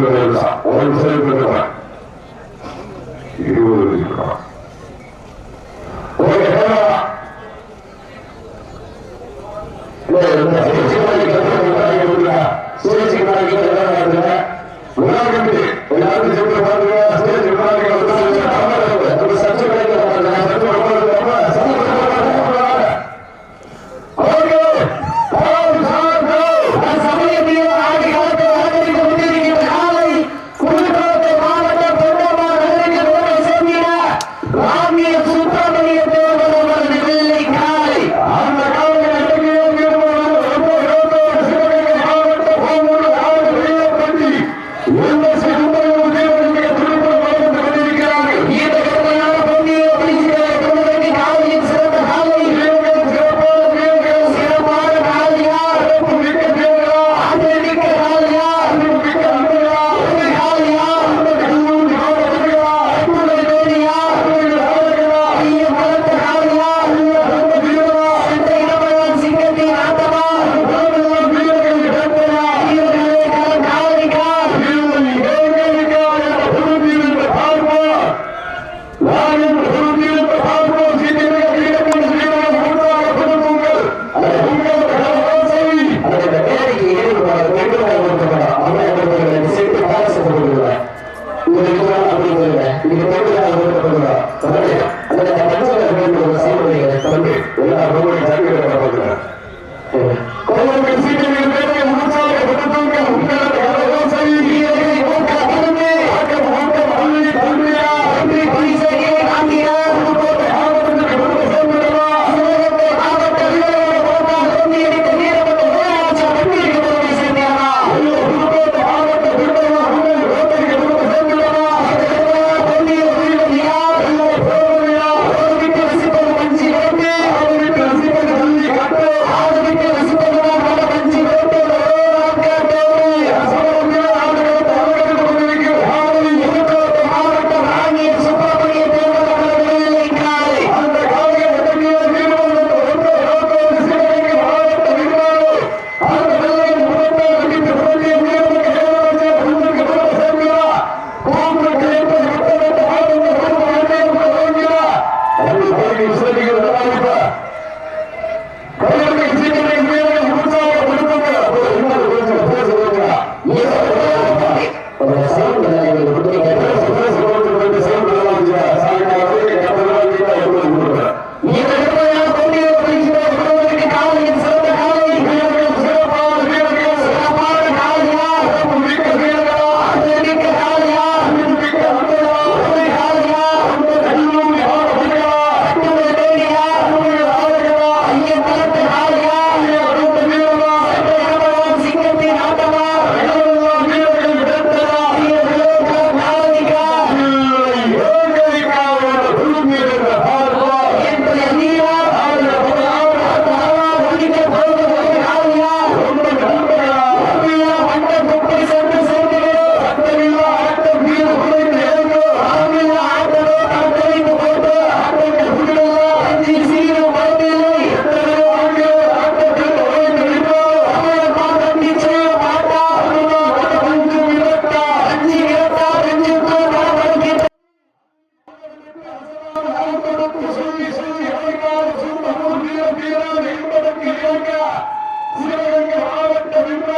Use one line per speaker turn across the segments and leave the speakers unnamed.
くれるか応援しございます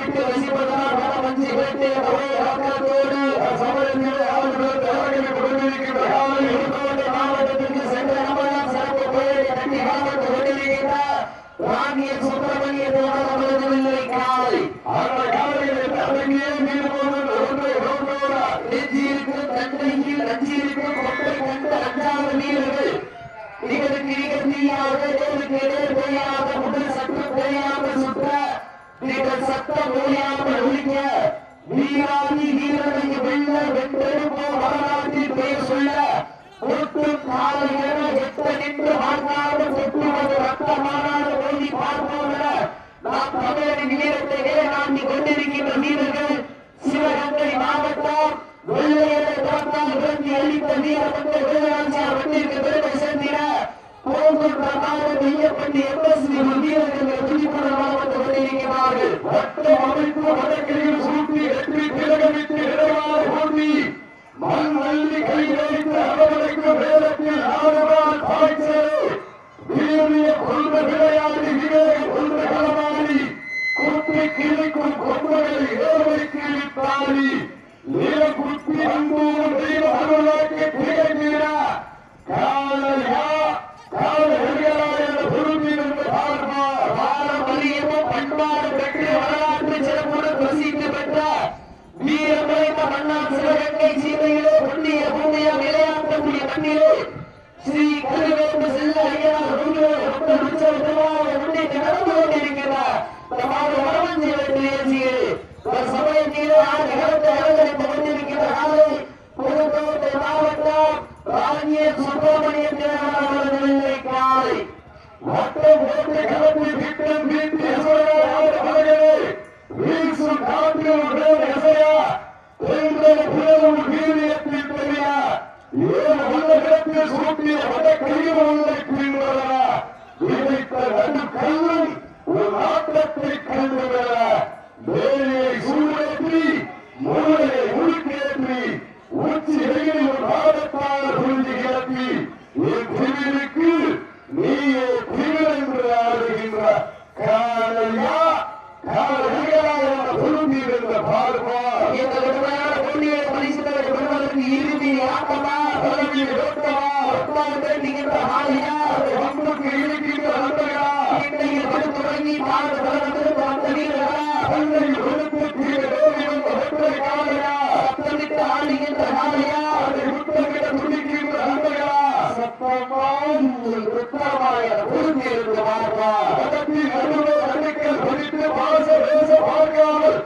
விட்டு வசிப்பதால் வர வஞ்சி வேட்டையை ஒரே ஆக்கத்தோடு
சமரத்தில் அவர்கள் தலைவர்களை கொடுத்திருக்கின்ற
மாவட்ட ஐயப்பட்டி எம்எஸ்பி மத்தியவர்கள் துணிப்புற மாவட்ட வருகிறார்கள்
ரத்தம் அமைப்பு வடக்கிரியில் சூட்டி வெற்றி திலகமிட்டு இடவாறு கூட்டி மண் மல்லி கை வைத்து அவர்களுக்கு வேலத்தில் நீல குப்பி அன்போடு தெய்வ
Hey. சத்தமாக உங்கள் குற்றவாய பொறுத்திருந்து வாழ்வார்
அதற்கு நடுவர் பார்க்காமல்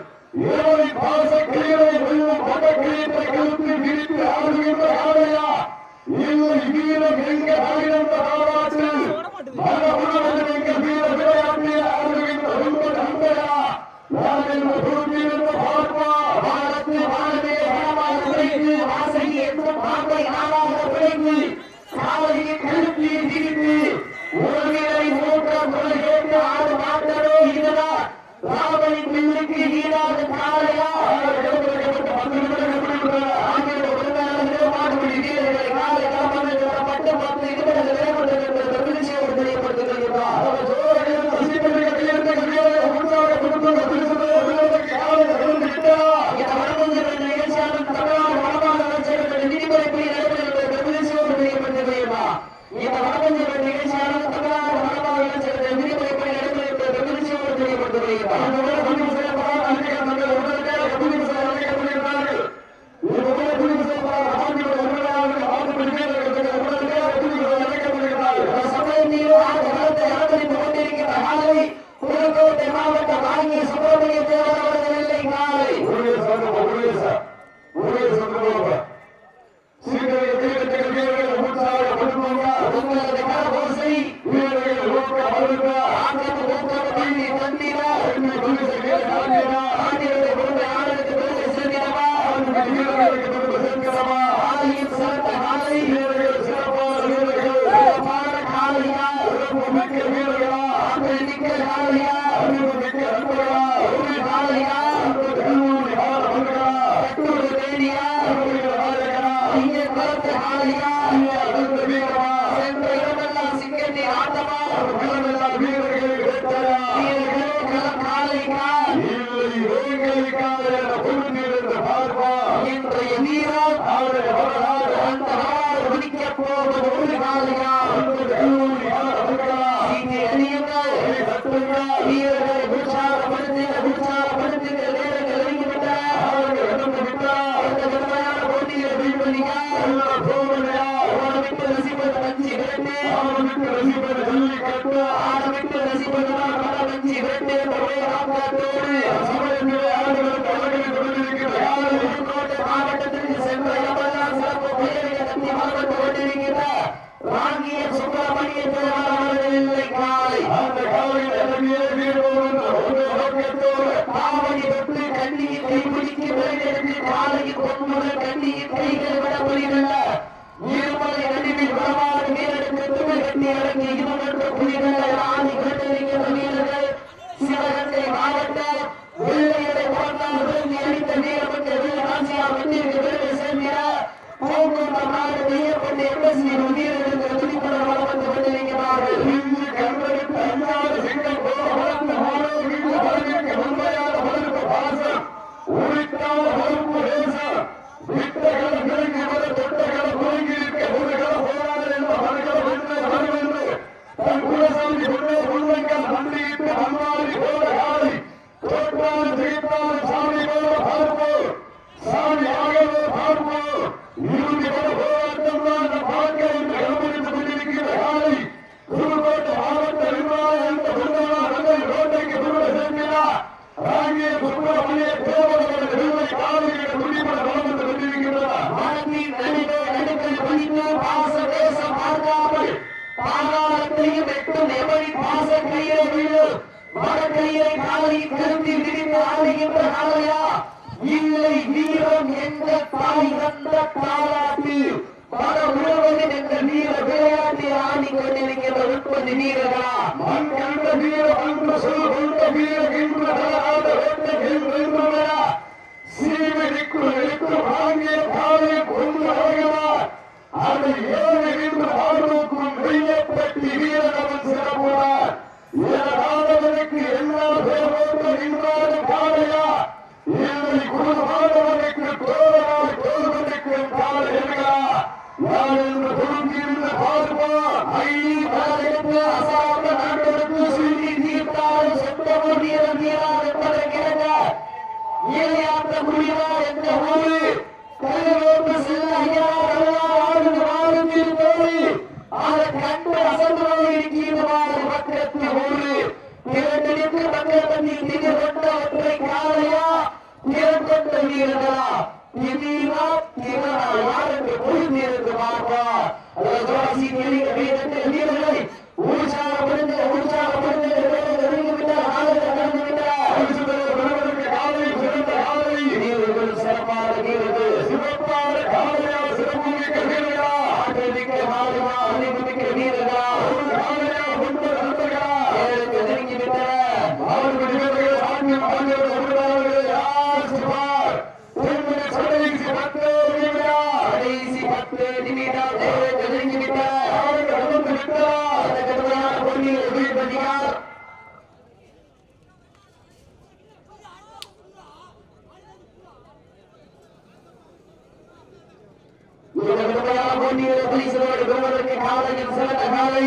ஏவனை பாச கிளிகளை வெள்ளம் கொண்ட கிளியத்தை கழுத்து விரித்து ஆடுகின்ற காலையா இல்லை வீரம் எங்க ஆயிரந்த வரலாற்று மனமுடன்
திறம் கொண்ட வீரர்களா திடீரா திறனா யார் என்று பொழுது என்று பார்ப்பார் வீரர்களை ஊர்ஜா வண்டிகளை சிலருக்கு பெறுவதற்கு காலையில் சிறந்த காலை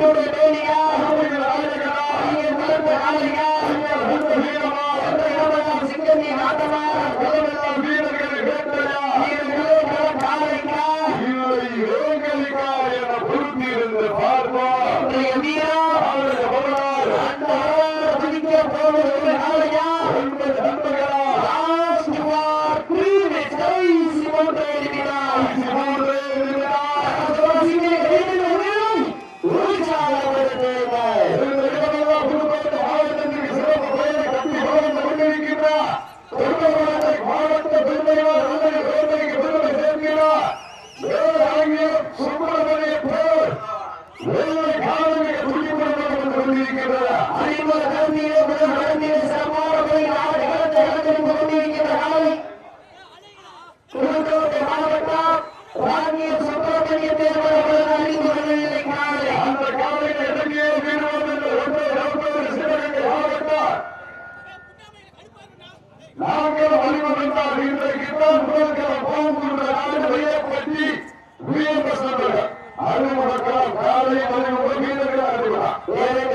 என்னுடைய வேலையா
அறிமுகத்தால் காலை அறிமுகம் வீரர்கள் அறிமுகம்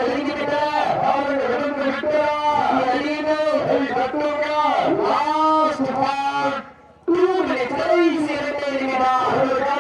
Last part, two minutes, 30 seconds,